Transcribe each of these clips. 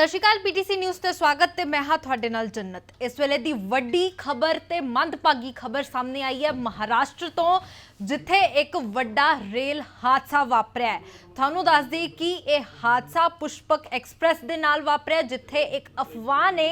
ਸਤਿ ਸ਼੍ਰੀ ਅਕਾਲ, PTC news ਤੇ ਸਵਾਗਤ ਤੇ ਮੈਂ ਹਾਂ ਤੁਹਾਡੇ ਨਾਲ ਜੰਨਤ। ਇਸ ਵੇਲੇ ਦੀ ਵੱਡੀ ਖਬਰ ਤੇ ਮੰਦਭਾਗੀ ਖਬਰ ਸਾਹਮਣੇ ਆਈ ਹੈ ਮਹਾਰਾਸ਼ਟਰ ਤੋਂ, ਜਿੱਥੇ ਇੱਕ ਵੱਡਾ ਰੇਲ ਹਾਦਸਾ ਵਾਪਰਿਆ ਤੁਹਾਨੂੰ ਦੱਸ ਦਈਏ ਕਿ ਇਹ ਹਾਦਸਾ ਪੁਸ਼ਪਕ ਐਕਸਪ੍ਰੈਸ ਦੇ ਨਾਲ ਵਾਪਰਿਆ ਜਿੱਥੇ ਇੱਕ ਅਫਵਾਹ ਨੇ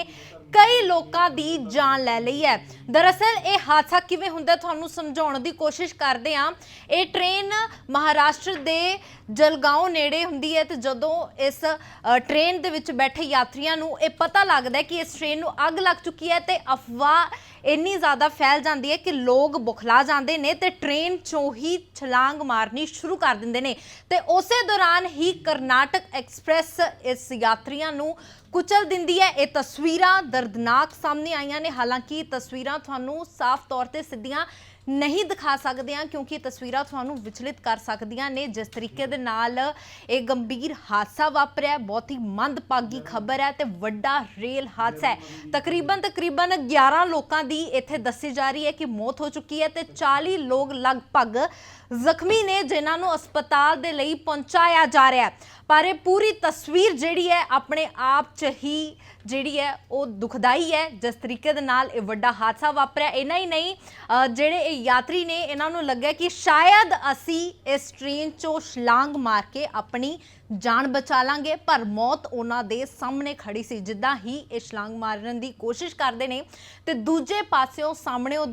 ਕਈ ਲੋਕਾਂ ਦੀ ਜਾਨ ਲੈ ਲਈ ਹੈ। ਦਰਅਸਲ ਇਹ ਹਾਦਸਾ ਕਿਵੇਂ ਹੁੰਦਾ ਤੁਹਾਨੂੰ ਸਮਝਾਉਣ ਦੀ ਕੋਸ਼ਿਸ਼ ਕਰਦੇ ਹਾਂ। ਇਹ ਟ੍ਰੇਨ ਮਹਾਰਾਸ਼ਟਰ ਦੇ ਜਲਗਾਉਂ ਨੇੜੇ ਹੁੰਦੀ ਹੈ ਤੇ ਜਦੋਂ ਇਸ ਅ, ਟ੍ਰੇਨ ਦੇ ਵਿੱਚ ਬੈਠੇ ਯਾਤਰੀਆਂ ਨੂੰ ਇਹ ਪਤਾ ਲੱਗਦਾ ਹੈ ਕਿ ਇਸ ਟ੍ਰੇਨ ਨੂੰ ਅੱਗ ਲੱਗ ਚੁੱਕੀ ਹੈ ਤੇ ਅਫਵਾਹ ਇੰਨੀ ਜ਼ਿਆਦਾ ਫੈਲ ਜਾਂਦੀ ਹੈ ਕਿ ਲੋਕ ਬੁਖਲਾ ਜਾਂਦੇ ਨੇ ਤੇ ਟ੍ਰੇਨ ਚੋਂ ਹੀ ਛਲਾਂਗ ਮਾਰਨੀ ਸ਼ੁਰੂ ਕਰ ਦਿੰਦੇ ਨੇ। ਤੇ ਉਸੇ ਦੌਰਾਨ ਹੀ ਕਰਨਾਟਕ ਐਕਸਪ੍ਰੈਸ ਇਸ ਯਾਤਰੀਆਂ ਨੂੰ ਕੁਚਲ ਦਿੰਦੀ ਹੈ। ਇਹ ਤਸਵੀਰਾਂ ਦਰਦਨਾਕ ਸਾਹਮਣੇ ਆਈਆਂ ਨੇ। ਹਾਲਾਂਕਿ ਤਸਵੀਰਾਂ ਤੁਹਾਨੂੰ ਸਾਫ਼ ਤੌਰ ਤੇ ਸਿੱਧੀਆਂ ਨਹੀਂ ਦਿਖਾ ਸਕਦੇ ਹਾਂ ਕਿਉਂਕਿ ਇਹ ਤਸਵੀਰਾਂ ਤੁਹਾਨੂੰ ਵਿਚਲਿਤ ਕਰ ਸਕਦੀਆਂ ਨੇ। ਜਿਸ ਤਰੀਕੇ ਦੇ ਨਾਲ ਇਹ ਗੰਭੀਰ ਹਾਦਸਾ ਵਾਪਰਿਆ, ਬਹੁਤ ਹੀ ਮੰਦਭਾਗੀ ਖਬਰ ਹੈ ਤੇ ਵੱਡਾ ਰੇਲ ਹਾਦਸਾ ਹੈ। ਤਕਰੀਬਨ ਤਕਰੀਬਨ 11 ਲੋਕਾਂ ਦੀ ਇੱਥੇ ਦੱਸੀ ਜਾ ਰਹੀ ਹੈ ਕਿ ਮੌਤ ਹੋ ਚੁੱਕੀ ਹੈ ਤੇ 40 ਲੋਕ ਲਗਭਗ ਜ਼ਖਮੀ ਨੇ, ਜਿਨ੍ਹਾਂ ਨੂੰ ਹਸਪਤਾਲ ਦੇ ਲਈ ਪਹੁੰਚਾਇਆ ਜਾ ਰਿਹਾ ਹੈ। ਪਰ ਇਹ ਪੂਰੀ ਤਸਵੀਰ ਜਿਹੜੀ ਹੈ ਆਪਣੇ ਆਪ 'ਚ ਹੀ ਜਿਹੜੀ ਹੈ ਉਹ ਦੁਖਦਾਈ ਹੈ। ਜਿਸ ਤਰੀਕੇ ਦੇ ਨਾਲ ਇਹ ਵੱਡਾ ਹਾਦਸਾ ਵਾਪਰਿਆ ਇਹਨਾਂ ਹੀ ਨਹੀਂ ਜਿਹੜੇ ਇਹ ਯਾਤਰੀ ਨੇ, ਇਹਨਾਂ ਨੂੰ ਲੱਗਿਆ ਕਿ ਸ਼ਾਇਦ ਅਸੀਂ ਇਸ ਟ੍ਰੇਨ 'ਚੋਂ ਛਲਾਂਗ ਮਾਰ ਕੇ ਆਪਣੀ ਜਾਨ ਬਚਾ ਲਾਂਗੇ, ਪਰ ਮੌਤ ਉਹਨਾਂ ਦੇ ਸਾਹਮਣੇ ਖੜੀ ਸੀ, ਜਿੱਦਾਂ ਹੀ ਇਹ ਛਲਾਂਗ ਮਾਰਨ ਦੀ ਕੋਸ਼ਿਸ਼ ਕਰਦੇ ਨੇ ਤੇ ਦੂਜੇ ਪਾਸਿਓਂ ਸਾਹਮਣੇ ਉਹ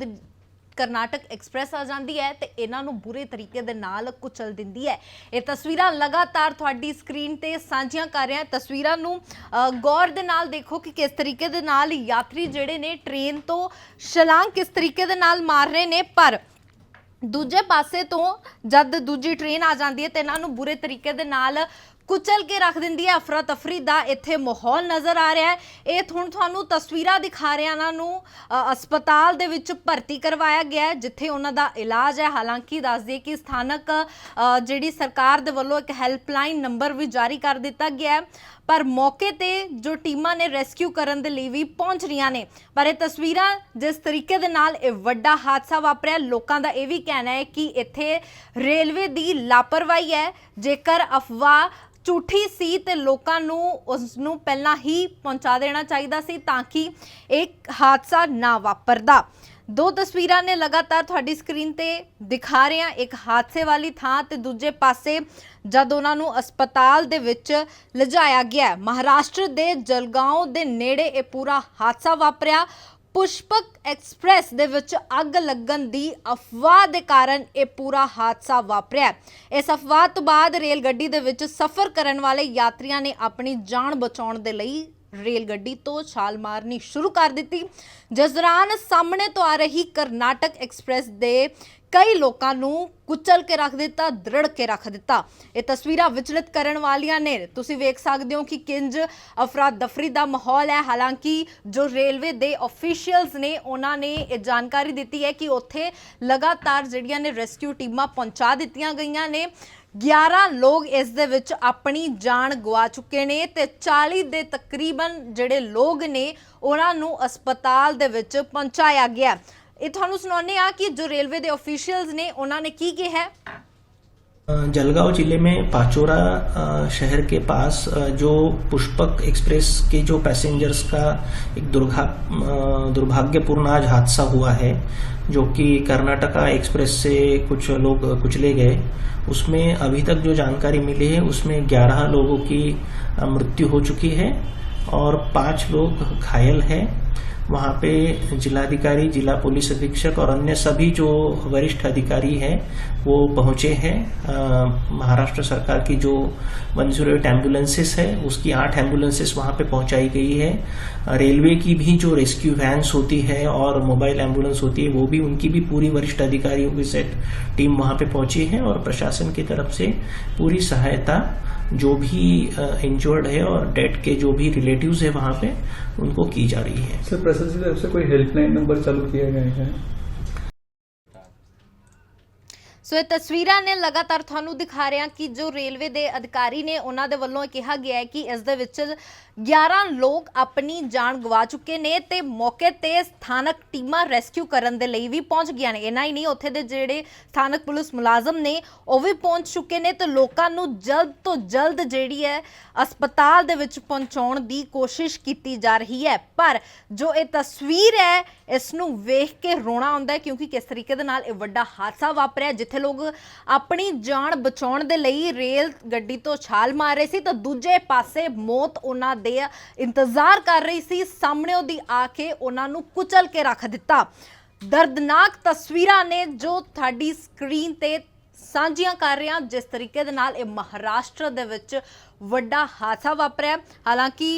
ਕਰਨਾਟਕ ਐਕਸਪ੍ਰੈਸ ਆ ਜਾਂਦੀ ਹੈ ਤੇ ਇਹਨਾਂ ਨੂੰ ਬੁਰੇ ਤਰੀਕੇ ਦੇ ਨਾਲ ਕੁਚਲ ਦਿੰਦੀ ਹੈ। ਇਹ ਤਸਵੀਰਾਂ ਲਗਾਤਾਰ ਤੁਹਾਡੀ ਸਕਰੀਨ ਤੇ ਸਾਂਝੀਆਂ ਕਰ ਰਿਹਾ ਤਸਵੀਰਾਂ ਨੂੰ ਗੌਰ ਦੇ ਨਾਲ ਦੇਖੋ ਕਿ ਕਿਸ ਤਰੀਕੇ ਦੇ ਨਾਲ ਯਾਤਰੀ ਜਿਹੜੇ ਨੇ ਟ੍ਰੇਨ ਤੋਂ ਛਲਾਂਗ ਕਿਸ ਤਰੀਕੇ ਦੇ ਨਾਲ ਮਾਰ ਰਹੇ ਨੇ। ਪਰ ਦੂਜੇ ਪਾਸੇ ਤੋਂ ਜਦ ਦੂਜੀ ਟ੍ਰੇਨ ਆ ਜਾਂਦੀ ਹੈ ਤੇ ਇਹਨਾਂ ਨੂੰ ਬੁਰੇ ਤਰੀਕੇ ਦੇ ਨਾਲ ਕੁਚਲ ਕੇ ਰੱਖ ਦਿੰਦੀ ਹੈ ਅਫਰਾ ਤਫਰੀ ਦਾ ਇੱਥੇ ਮਾਹੌਲ ਨਜ਼ਰ ਆ ਰਿਹਾ ਹੈ। ਇਹ ਹੁਣ ਤੁਹਾਨੂੰ ਤਸਵੀਰਾਂ ਦਿਖਾ ਰਿਹਾ ਇਹਨਾਂ ਨੂੰ। ਹਸਪਤਾਲ ਦੇ ਵਿੱਚ ਭਰਤੀ ਕਰਵਾਇਆ ਗਿਆ ਜਿੱਥੇ ਉਹਨਾਂ ਦਾ ਇਲਾਜ ਹੈ। ਹਾਲਾਂਕਿ ਦੱਸ ਦਈਏ ਕਿ ਸਥਾਨਕ ਜਿਹੜੀ ਸਰਕਾਰ ਦੇ ਵੱਲੋਂ ਇੱਕ ਹੈਲਪਲਾਈਨ ਨੰਬਰ ਵੀ ਜਾਰੀ ਕਰ ਦਿੱਤਾ ਗਿਆ ਹੈ। ਪਰ ਮੌਕੇ ਤੇ ਜੋ ਟੀਮਾਂ ਨੇ ਰੈਸਕਿਊ ਕਰਨ ਦੇ ਲਈ ਵੀ ਪਹੁੰਚ ਰਹੀਆਂ ਨੇ। ਪਰ ਇਹ ਤਸਵੀਰਾਂ ਜਿਸ ਤਰੀਕੇ ਦੇ ਨਾਲ ਇਹ ਵੱਡਾ ਹਾਦਸਾ ਵਾਪਰਿਆ, ਲੋਕਾਂ ਦਾ ਇਹ ਵੀ ਕਹਿਣਾ ਹੈ ਕਿ ਇੱਥੇ ਰੇਲਵੇ ਦੀ ਲਾਪਰਵਾਹੀ ਹੈ। ਜੇਕਰ ਅਫਵਾਹ ਝੂਠੀ ਸੀ ਤੇ ਲੋਕਾਂ ਨੂੰ ਉਸ ਨੂੰ ਪਹਿਲਾਂ ਹੀ ਪਹੁੰਚਾ ਦੇਣਾ ਚਾਹੀਦਾ ਸੀ ਤਾਂ ਕਿ ਇੱਕ ਹਾਦਸਾ ਨਾ ਵਾਪਰਦਾ। ਦੋ ਤਸਵੀਰਾਂ ਨੇ ਲਗਾਤਾਰ ਤੁਹਾਡੀ ਸਕਰੀਨ ਤੇ ਦਿਖਾ ਰਹੇ ਹਾਂ। ਇੱਕ ਹਾਦਸੇ ਵਾਲੀ ਥਾਂ ਤੇ ਦੂਜੇ ਪਾਸੇ ਜਦ ਉਹਨਾਂ ਨੂੰ ਹਸਪਤਾਲ ਦੇ ਵਿੱਚ ਲਿਜਾਇਆ ਗਿਆ। ਮਹਾਰਾਸ਼ਟਰ ਦੇ ਜਲਗਾਉਂ ਦੇ ਨੇੜੇ ਇਹ ਪੂਰਾ ਹਾਦਸਾ ਵਾਪਰਿਆ। ਪੁਸ਼ਪਕ ਐਕਸਪ੍ਰੈਸ ਦੇ ਵਿੱਚ ਅੱਗ ਲੱਗਣ ਦੀ ਅਫਵਾਹ ਦੇ ਕਾਰਨ ਇਹ ਪੂਰਾ ਹਾਦਸਾ ਵਾਪਰਿਆ। ਇਸ ਅਫਵਾਹ ਤੋਂ ਬਾਅਦ ਰੇਲ ਗੱਡੀ ਦੇ ਵਿੱਚ ਸਫ਼ਰ ਕਰਨ ਵਾਲੇ ਯਾਤਰੀਆਂ ਨੇ ਆਪਣੀ ਜਾਨ ਬਚਾਉਣ ਦੇ ਲਈ ਰੇਲ ਗੱਡੀ ਤੋਂ ਛਾਲ ਮਾਰਨੀ ਸ਼ੁਰੂ ਕਰ ਦਿੱਤੀ। ਜਿਸ ਦੌਰਾਨ ਸਾਹਮਣੇ ਤੋਂ ਆ ਰਹੀ ਕਰਨਾਟਕ ਐਕਸਪ੍ਰੈਸ ਦੇ ਕਈ ਲੋਕਾਂ ਨੂੰ ਕੁਚਲ ਕੇ ਰੱਖ ਦਿੱਤਾ, ਦ੍ਰਿੜ ਕੇ ਰੱਖ ਦਿੱਤਾ। ਇਹ ਤਸਵੀਰਾਂ ਵਿਚਲਿਤ ਕਰਨ ਵਾਲੀਆਂ ਨੇ। ਤੁਸੀਂ ਵੇਖ ਸਕਦੇ ਹੋ ਕਿ ਕਿੰਜ ਅਫਰਾ ਦਫਰੀ ਦਾ ਮਾਹੌਲ ਹੈ। ਹਾਲਾਂਕਿ ਜੋ ਰੇਲਵੇ ਦੇ ਅਫੀਸ਼ੀਅਲਸ ਨੇ, ਉਹਨਾਂ ਨੇ ਇਹ ਜਾਣਕਾਰੀ ਦਿੱਤੀ ਹੈ ਕਿ ਉੱਥੇ ਲਗਾਤਾਰ ਜਿਹੜੀਆਂ ਨੇ ਰੈਸਕਿਊ ਟੀਮਾਂ ਪਹੁੰਚਾ ਦਿੱਤੀਆਂ ਗਈਆਂ ਨੇ। 11 ਲੋਕ ਇਸ ਦੇ ਵਿੱਚ ਆਪਣੀ ਜਾਨ ਗਵਾ ਚੁੱਕੇ ਨੇ ਤੇ 40 ਦੇ ਤਕਰੀਬਨ ਜਿਹੜੇ ਲੋਕ ਨੇ, ਉਹਨਾਂ ਨੂੰ ਹਸਪਤਾਲ ਦੇ ਵਿੱਚ ਪਹੁੰਚਾਇਆ ਗਿਆ। ਇਹ ਤੁਹਾਨੂੰ ਸੁਣਾਉਂਦੇ ਆ ਕਿ ਜੋ ਰੇਲਵੇ ਦੇ ਅਫੀਸ਼ੀਅਲਸ ਨੇ ਉਹਨਾਂ ਨੇ ਕੀ ਕਿਹਾ ਹੈ जलगांव जिले में पाचोरा अ, शहर के पास अ, जो पुष्पक एक्सप्रेस के जो पैसेंजर्स का एक दुर्घा अ, दुर्भाग्यपूर्ण आज हादसा हुआ है जो कि कर्नाटका एक्सप्रेस से कुछ लोग कुचले गए उसमें अभी तक जो जानकारी मिली है उसमें 11 लोगों की अ, मृत्यु हो चुकी है और पांच लोग घायल हैं वहाँ पे जिलाधिकारी, जिला पुलिस अधीक्षक और अन्य सभी जो वरिष्ठ अधिकारी हैं, वो पहुँचे हैं। महाराष्ट्र सरकार की जो वन ज़ीरो एट एम्बुलेंसेस है, उसकी आठ एम्बुलेंसेस वहाँ पे पहुंचाई गई है। रेलवे की भी जो रेस्क्यू वैन्स होती है और मोबाइल एंबुलेंस होती है, वो भी, उनकी भी पूरी वरिष्ठ अधिकारियों की सेट टीम वहाँ पे पहुँची है और प्रशासन की तरफ़ से पूरी सहायता जो भी इंजर्ड है और डेड के जो भी रिलेटिव्स है वहाँ पे उनको की जा रही है सर प्रशासन की तरफ से कोई हेल्पलाइन नंबर चालू किया गया है ਸੋ ਇਹ ਤਸਵੀਰਾਂ ਨੇ ਲਗਾਤਾਰ ਤੁਹਾਨੂੰ ਦਿਖਾ ਰਿਹਾ ਕਿ ਜੋ ਰੇਲਵੇ ਦੇ ਅਧਿਕਾਰੀ ਨੇ ਉਹਨਾਂ ਦੇ ਵੱਲੋਂ ਇਹ ਕਿਹਾ ਗਿਆ ਹੈ ਕਿ ਇਸ ਦੇ ਵਿੱਚ 11 ਲੋਕ ਆਪਣੀ ਜਾਨ ਗਵਾ ਚੁੱਕੇ ਨੇ ਤੇ ਮੌਕੇ ਤੇ ਸਥਾਨਕ ਟੀਮਾਂ ਰੈਸਕਿਊ ਕਰਨ ਦੇ ਲਈ ਵੀ ਪਹੁੰਚ ਗਈਆਂ ਨੇ। ਇਹਨਾਂ ਹੀ ਨਹੀਂ, ਉੱਥੇ ਦੇ ਜਿਹੜੇ ਸਥਾਨਕ ਪੁਲਿਸ ਮੁਲਾਜ਼ਮ ਨੇ, ਉਹ ਵੀ ਪਹੁੰਚ ਚੁੱਕੇ ਨੇ ਤੇ ਲੋਕਾਂ ਨੂੰ ਜਲਦ ਤੋਂ ਜਲਦ ਜਿਹੜੀ ਹੈ ਹਸਪਤਾਲ ਦੇ ਵਿੱਚ ਪਹੁੰਚਾਉਣ ਦੀ ਕੋਸ਼ਿਸ਼ ਕੀਤੀ ਜਾ ਰਹੀ ਹੈ। ਪਰ ਜੋ ਇਹ ਤਸਵੀਰ ਹੈ, ਇਸ ਨੂੰ ਵੇਖ ਕੇ ਰੋਣਾ ਆਉਂਦਾ ਹੈ ਕਿਉਂਕਿ ਕਿਸ ਤਰੀਕੇ ਦੇ ਨਾਲ ਇਹ ਵੱਡਾ ਹਾਦਸਾ ਵਾਪਰਿਆ, ਜਿੱਥੇ ਲੋਕ ਆਪਣੀ ਜਾਨ ਬਚਾਉਣ ਦੇ ਲਈ ਰੇਲ ਗੱਡੀ ਤੋਂ ਛਾਲ ਮਾਰ ਰਹੇ ਸੀ, ਤਾਂ ਦੂਜੇ ਪਾਸੇ ਮੌਤ ਉਹਨਾਂ ਦੇ ਇੰਤਜ਼ਾਰ ਕਰ ਰਹੀ ਸੀ। ਸਾਹਮਣੇ ਦੀ ਆ ਕੇ ਉਹਨਾਂ ਨੂੰ ਕੁਚਲ ਕੇ ਰੱਖ ਦਿੱਤਾ। ਦਰਦਨਾਕ ਤਸਵੀਰਾਂ ਨੇ ਜੋ ਤੁਹਾਡੀ ਸਕਰੀਨ ਤੇ ਸਾਂਝੀਆਂ ਕਰ ਰਿਹਾ ਜਿਸ ਤਰੀਕੇ ਦੇ ਨਾਲ ਇਹ ਮਹਾਰਾਸ਼ਟਰ ਦੇ ਵਿੱਚ ਵੱਡਾ ਹਾਦਸਾ ਵਾਪਰਿਆ। ਹਾਲਾਂਕਿ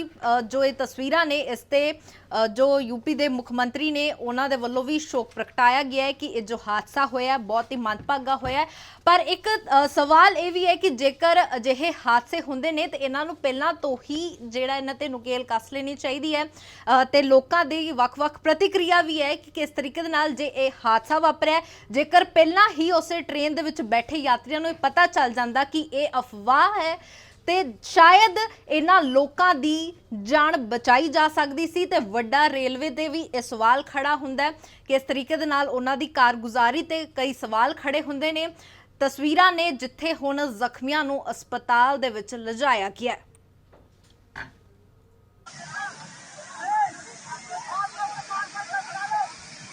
ਜੋ ਇਹ ਤਸਵੀਰਾਂ ਨੇ ਇਸ ਤੇ ਅ, ਜੋ ਯੂਪੀ ਦੇ ਮੁੱਖ ਮੰਤਰੀ ਨੇ ਉਹਨਾਂ ਦੇ ਵੱਲੋਂ ਵੀ ਸ਼ੋਕ ਪ੍ਰਗਟਾਇਆ ਗਿਆ ਹੈ ਕਿ ਇਹ ਜੋ ਹਾਦਸਾ ਹੋਇਆ ਬਹੁਤ ਹੀ ਮੰਦਭਾਗਾ ਹੋਇਆ ਪਰ ਇੱਕ ਸਵਾਲ ਇਹ ਵੀ ਹੈ ਕਿ ਜੇਕਰ ਅਜਿਹੇ ਹਾਦਸੇ ਹੁੰਦੇ ਨੇ ਤੇ ਇਹਨਾਂ ਨੂੰ ਪਹਿਲਾਂ ਤੋਂ ਹੀ ਜਿਹੜਾ ਇਹਨਾਂ ਤੇ ਨੁਕੇਲ ਕੱਸ ਲੈਣੀ ਚਾਹੀਦੀ ਹੈ। ਅ, ਤੇ ਲੋਕਾਂ ਦੀ ਵੱਖ-ਵੱਖ ਪ੍ਰਤੀਕਿਰਿਆ ਵੀ ਹੈ ਕਿ ਕਿਸ ਤਰੀਕੇ ਦੇ ਨਾਲ ਜੇ ਇਹ ਹਾਦਸਾ ਵਾਪਰਿਆ ਜੇਕਰ ਪਹਿਲਾਂ ਹੀ ਉਸੇ ਟ੍ਰੇਨ ਦੇ ਵਿੱਚ ਬੈਠੇ ਯਾਤਰੀਆਂ ਨੂੰ ਇਹ ਪਤਾ ਚੱਲ ਜਾਂਦਾ ਕਿ ਇਹ ਅਫਵਾਹ ਹੈ ਤੇ ਸ਼ਾਇਦ ਇਹਨਾਂ ਲੋਕਾਂ ਦੀ ਜਾਨ ਬਚਾਈ ਜਾ ਸਕਦੀ ਸੀ ਤੇ ਵੱਡਾ ਰੇਲਵੇ ਤੇ ਵੀ ਇਹ ਸਵਾਲ ਖੜਾ ਹੁੰਦਾ ਹੈ ਕਿ ਇਸ ਤਰੀਕੇ ਦੇ ਨਾਲ ਉਹਨਾਂ ਦੀ ਕਾਰਗੁਜ਼ਾਰੀ ਤੇ ਕਈ ਸਵਾਲ ਖੜੇ ਹੁੰਦੇ ਨੇ। ਤਸਵੀਰਾਂ ਨੇ ਜਿੱਥੇ ਹੁਣ ਜ਼ਖਮੀਆਂ ਨੂੰ ਹਸਪਤਾਲ ਦੇ ਵਿੱਚ ਲਿਜਾਇਆ ਗਿਆ